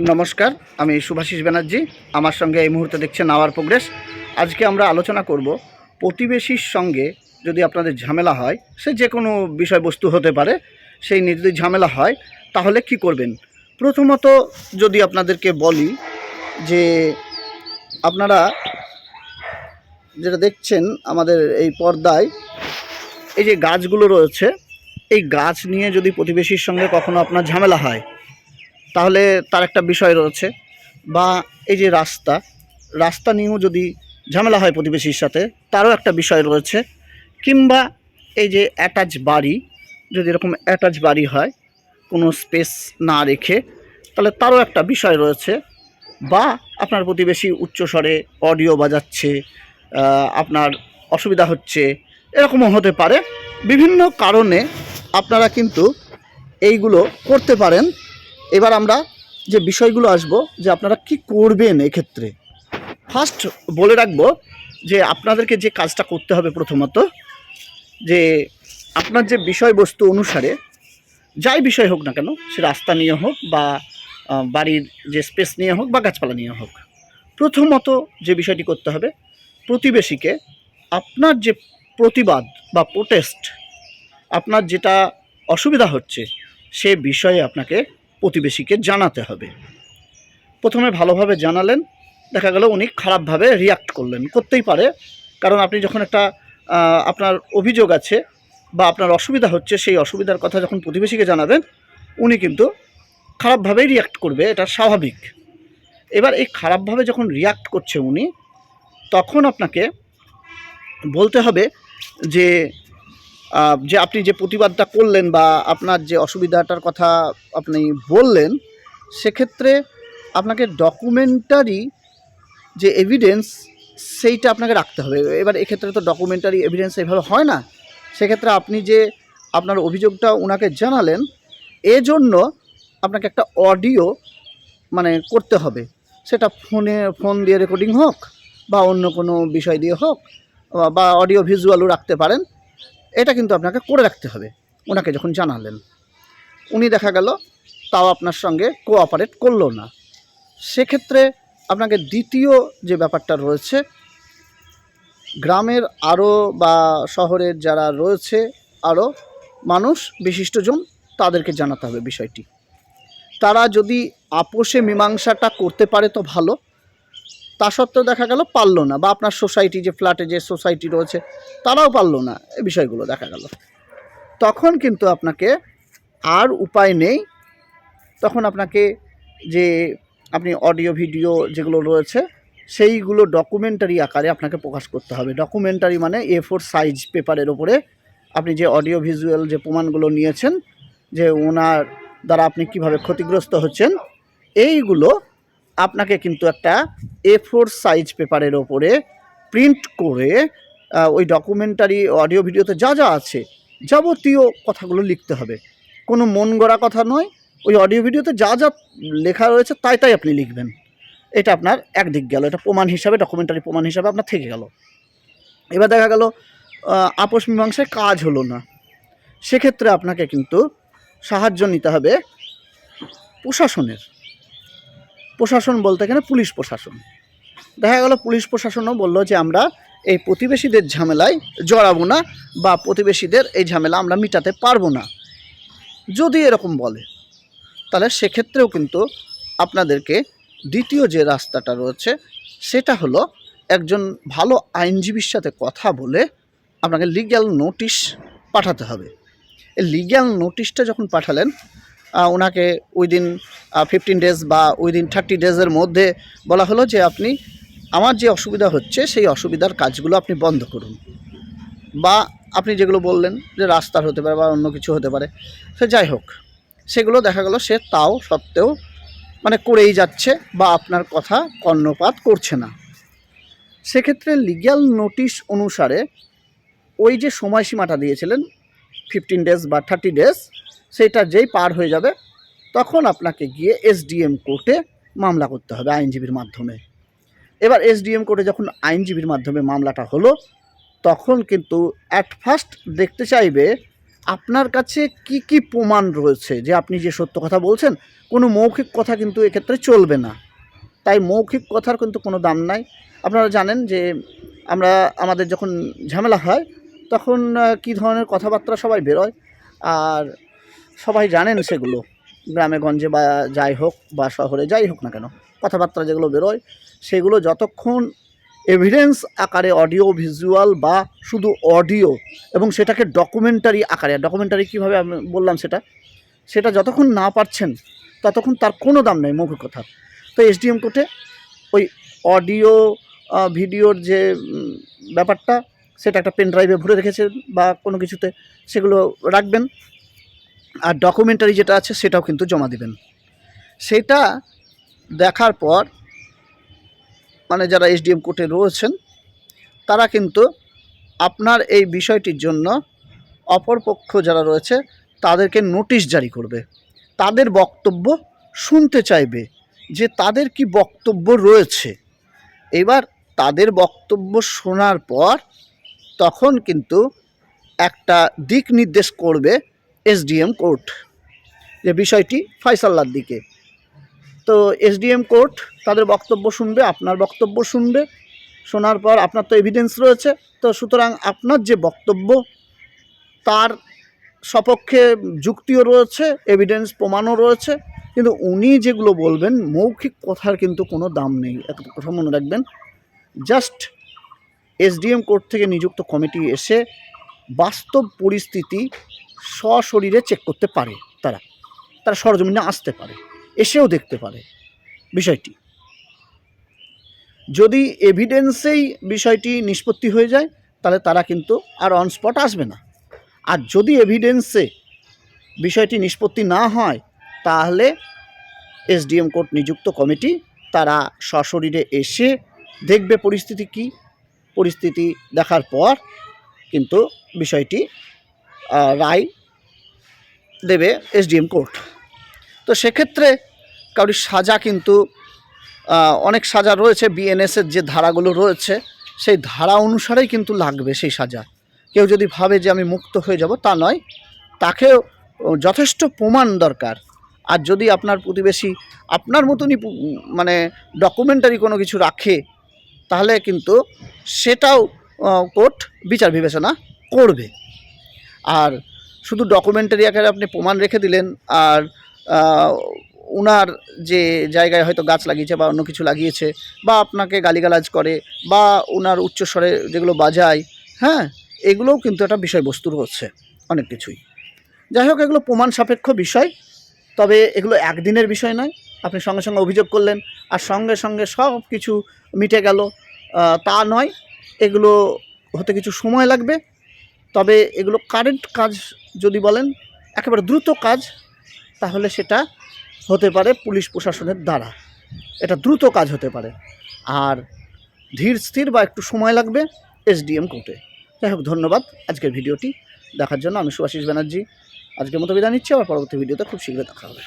নমস্কার, আমি সুভাষিস ব্যানার্জি। আমার সঙ্গে এই মুহূর্তে দেখছেন আওয়ার প্রোগ্রেস। আজকে আমরা আলোচনা করব প্রতিবেশীর সঙ্গে যদি আপনাদের ঝামেলা হয়, সে যে কোনো বিষয়বস্তু হতে পারে, সেই নিয়ে যদি ঝামেলা হয়, তাহলে কি করবেন? প্রথমত যদি আপনাদেরকে বলি যে আপনারা যেটা দেখছেন আমাদের এই পর্দায়, এই যে গাছগুলো রয়েছে, এই গাছ নিয়ে যদি প্রতিবেশীর সঙ্গে কখনো আপনার ঝামেলা হয় তাহলে তার একটা বিষয় রয়েছে। বা এই যে রাস্তা রাস্তা নিয়েও যদি ঝামেলা হয় প্রতিবেশীর সাথে, তারও একটা বিষয় রয়েছে। কিংবা এই যে অ্যাটাচ বাড়ি, যদি এরকম অ্যাটাচ বাড়ি হয়, কোনো স্পেস না রেখে, তাহলে তারও একটা বিষয় রয়েছে। বা আপনার প্রতিবেশী উচ্চস্বরে অডিও বাজাচ্ছে আপনার অসুবিধা হচ্ছে, এরকমও হতে পারে। বিভিন্ন কারণে আপনারা কিন্তু এইগুলো করতে পারেন। এবার আমরা যে বিষয়গুলো আসব, যে আপনারা কি করবেন এক্ষেত্রে? ফার্স্ট বলে রাখব যে আপনাদেরকে যে কাজটা করতে হবে প্রথমত, যে আপনার যে বিষয়বস্তু অনুসারে যাই বিষয় হোক না কেন, সে রাস্তা নিয়ে হোক বা বাড়ির যে স্পেস নিয়ে হোক বা গাছপালা নিয়ে হোক, প্রথমত যে বিষয়টি করতে হবে, প্রতিবেশীকে আপনার যে প্রতিবাদ বা প্রোটেস্ট আপনার যেটা অসুবিধা হচ্ছে সে বিষয়ে আপনাকে প্রতিবেশীকে জানাতে হবে। প্রথমে ভালোভাবে জানালেন, দেখা গেল উনি খারাপভাবে রিয়াক্ট করলেন। করতেই পারে, কারণ আপনি যখন একটা আপনার অভিযোগ আছে বা আপনার অসুবিধা হচ্ছে, সেই অসুবিধার কথা যখন প্রতিবেশীকে জানাবেন, উনি কিন্তু খারাপভাবেই রিয়াক্ট করবে, এটা স্বাভাবিক। এবার এই খারাপভাবে যখন রিয়াক্ট করছে উনি, তখন আপনাকে বলতে হবে যে যে আপনি যে প্রতিবাদটা করলেন বা আপনার যে অসুবিধাটার কথা আপনি বললেন, সেক্ষেত্রে আপনাকে ডকুমেন্টারি যে এভিডেন্স সেইটা আপনাকে রাখতে হবে। এবার এক্ষেত্রে তো ডকুমেন্টারি এভিডেন্স এইভাবে হয় না। সেক্ষেত্রে আপনি যে আপনার অভিযোগটা ওনাকে জানালেন, এজন্য আপনাকে একটা অডিও মানে করতে হবে। সেটা ফোনে, ফোন দিয়ে রেকর্ডিং হোক বা অন্য কোনো বিষয় দিয়ে হোক, বা- অডিও ভিজুয়ালও রাখতে পারেন। এটা কিন্তু আপনাকে করে রাখতে হবে। ওনাকে যখন জানালেন, উনি দেখা গেল তাও আপনার সঙ্গে কোঅপারেট করল না। সেক্ষেত্রে আপনাকে দ্বিতীয় যে ব্যাপারটা রয়েছে, গ্রামের আরও বা শহরের যারা রয়েছে আরও মানুষ বিশিষ্টজন তাদেরকে জানাতে হবে বিষয়টি। তারা যদি আপোষে মীমাংসাটা করতে পারে তো ভালো। তা সত্ত্বেও দেখা গেল পারল না, বা আপনার সোসাইটি যে ফ্ল্যাটে যে সোসাইটি রয়েছে, তারাও পারল না এই বিষয়গুলো দেখা গেল। তখন কিন্তু আপনাকে আর উপায় নেই, তখন আপনাকে যে আপনি অডিও ভিডিও যেগুলো রয়েছে, সেইগুলো ডকুমেন্টারি আকারে আপনাকে প্রকাশ করতে হবে। ডকুমেন্টারি মানে এ ফোর সাইজ পেপারের ওপরে আপনি যে অডিও ভিজুয়াল যে প্রমাণগুলো নিয়েছেন, যে ওনার দ্বারা আপনি কীভাবে ক্ষতিগ্রস্ত হচ্ছেন, এইগুলো আপনাকে কিন্তু একটা এ ফোর সাইজ পেপারের ওপরে প্রিন্ট করে ওই ডকুমেন্টারি অডিও ভিডিওতে যা যা আছে, যাবতীয় কথাগুলো লিখতে হবে। কোনো মন গড়া কথা নয়, ওই অডিও ভিডিওতে যা যা লেখা রয়েছে তাই তাই আপনি লিখবেন। এটা আপনার একদিক গেল, এটা প্রমাণ হিসাবে ডকুমেন্টারি প্রমাণ হিসাবে আপনার থেকে গেল। এবার দেখা গেল আপোষ মীমাংসায় কাজ হলো না। সেক্ষেত্রে আপনাকে কিন্তু সাহায্য নিতে হবে প্রশাসনের। প্রশাসন বলতে এখানে পুলিশ প্রশাসন। দেখা গেল পুলিশ প্রশাসনও বলল যে আমরা এই প্রতিবেশীদের ঝামেলায় জড়াবো না বা প্রতিবেশীদের এই ঝামেলা আমরা মিটাতে পারব না। যদি এরকম বলে, তাহলে সেক্ষেত্রেও কিন্তু আপনাদেরকে দ্বিতীয় যে রাস্তাটা রয়েছে, সেটা হলো একজন ভালো আইনজীবীর সাথে কথা বলে আপনাকে লিগ্যাল নোটিশ পাঠাতে হবে। এই লিগ্যাল নোটিশটা যখন পাঠালেন ওনাকে উইদিন ফিফটিন ডেজ বা উইদিন থার্টি ডেজের মধ্যে বলা হলো যে আপনি আমার যে অসুবিধা হচ্ছে সেই অসুবিধার কাজগুলো আপনি বন্ধ করুন। বা আপনি যেগুলো বললেন যে রাস্তার হতে পারে বা অন্য কিছু হতে পারে, সে যাই হোক, সেগুলো দেখা গেল সে তাও সত্ত্বেও মানে করেই যাচ্ছে বা আপনার কথা কর্ণপাত করছে না। সেক্ষেত্রে লিগ্যাল নোটিশ অনুসারে ওই যে সময়সীমাটা দিয়েছিলেন ফিফটিন ডেজ বা থার্টি ডেজ সেটা যেই পার হয়ে যাবে, তখন আপনাকে গিয়ে এসডিএম কোর্টে মামলা করতে হবে আইনজীবীর মাধ্যমে। এবার এসডিএম কোর্টে যখন আইনজীবীর মাধ্যমে মামলাটা হলো, তখন কিন্তু অ্যাট ফার্স্ট দেখতে চাইবে আপনার কাছে কি কি প্রমাণ রয়েছে যে আপনি যে সত্য কথা বলছেন, কোনো মৌখিক কথা কিন্তু এক্ষেত্রে চলবে না। তাই মৌখিক কথার কিন্তু কোনো দাম নাই। আপনারা জানেন যে আমরা, আমাদের যখন ঝামেলা হয়, তখন কী ধরনের কথাবার্তা সবাই বেরোয়। আর সবাই জানেন সেগুলো। গ্রামে, গঞ্জে বা যাই হোক বা শহরে যাই হোক না কেন, কথাবার্তা যেগুলো বেরোয়, সেগুলো যতক্ষণ এভিডেন্স আকারে অডিও ভিজুয়াল বা শুধু অডিও এবং সেটাকে ডকুমেন্টারি আকারে ডকুমেন্টারি কীভাবে আমি বললাম সেটা? সেটা যতক্ষণ না পারছেন, ততক্ষণ তার কোনো দাম নেই মৌখিক কথা। তো এসডিএম কোর্টে ওই অডিও ভিডিওর যে ব্যাপারটা, সেটা একটা পেন ড্রাইভে ভরে রেখেছেন বা কোনো কিছুতে সেগুলো রাখবেন। আর ডকুমেন্টারি যেটা আছে, সেটাও কিন্তু জমা দিবেন। সেটা দেখার পর মানে যারা এসডিএম কোর্টে রয়েছেন, তারা কিন্তু আপনার এই বিষয়টির জন্য অপরপক্ষ যারা রয়েছে, তাদেরকে নোটিশ জারি করবে। তাদের বক্তব্য শুনতে চাইবে যে তাদের কি বক্তব্য রয়েছে। এবার তাদের বক্তব্য শোনার পর তখন কিন্তু একটা দিক নির্দেশ করবে এসডিএম কোর্ট, যে বিষয়টি ফয়সাল্লার দিকে। তো এসডিএম কোর্ট তাদের বক্তব্য শুনবে, আপনার বক্তব্য শুনবে, শোনার পর আপনার তো এভিডেন্স রয়েছে। তো সুতরাং আপনার যে বক্তব্য, তার সপক্ষে যুক্তিও রয়েছে এভিডেন্স প্রমাণও রয়েছে, কিন্তু উনি যেগুলো বলবেন, মৌখিক কথার কিন্তু কোনো দাম নেই। একটা কথা মনে রাখবেন জাস্ট এসডিএম কোর্ট থেকে নিযুক্ত কমিটি এসে বাস্তব পরিস্থিতি সশরীরে চেক করতে পারে তারা। তারা সরজমিনে আসতে পারে, এসেও দেখতে পারে বিষয়টি। যদি এভিডেন্সেই বিষয়টি নিষ্পত্তি হয়ে যায়, তাহলে তারা কিন্তু আর অন স্পট আসবে না। আর যদি এভিডেন্সে বিষয়টি নিষ্পত্তি না হয়, তাহলে এসডিএম কোর্ট নিযুক্ত কমিটি তারা সশরীরে এসে দেখবে পরিস্থিতি কি। পরিস্থিতি দেখার পর কিন্তু বিষয়টি দেবে এসডিএম কোর্ট। তো সেক্ষেত্রে কারোর সাজা কিন্তু অনেক সাজা রয়েছে বিএনএসের যে ধারাগুলো রয়েছে, সেই ধারা অনুসারেই কিন্তু লাগবে সেই সাজা। কেউ যদি ভাবে যে আমি মুক্ত হয়ে যাব, তা নয়। তাকেও যথেষ্ট প্রমাণ দরকার। আর যদি আপনার প্রতিবেশী আপনার মতনই মানে ডকুমেন্টারি কোনো কিছু রাখে, তাহলে কিন্তু সেটাও কোর্ট বিচার বিবেচনা করবে। আর শুধু ডকুমেন্টারি আকারে আপনি প্রমাণ রেখে দিলেন, আর উনার যে জায়গায় হয়তো গাছ লাগিয়েছে বা অন্য কিছু লাগিয়েছে, বা আপনাকে গালিগালাজ করে, বা উনার উচ্চস্বরে যেগুলো বাজায় হ্যাঁ এগুলোও কিন্তু একটা বিষয়বস্তু হচ্ছে, অনেক কিছুই। যাই হোক, এগুলো প্রমাণ সাপেক্ষ বিষয়, তবে এগুলো একদিনের বিষয় নয়। আপনি সঙ্গে সঙ্গে অভিযোগ করলেন, আর সঙ্গে সঙ্গে সব কিছু মিটে গেল। তা নয়, এগুলো হতে কিছু সময় লাগবে। তবে এগুলো কারেন্ট কাজ যদি বলেন, একেবারে দ্রুত কাজ, তাহলে সেটা হতে পারে পুলিশ প্রশাসনের দ্বারা। এটা দ্রুত কাজ হতে পারে। আর ধীর, স্থির বা একটু সময় লাগবে এসডিএম কোর্টে। যাই হোক, ধন্যবাদ আজকের ভিডিওটি দেখার জন্য। আমি সুভাষিস ব্যানার্জি। আজকের মতো বিদায় নিচ্ছি। আবার পরবর্তী ভিডিওতে খুব শীঘ্রই দেখা হবে।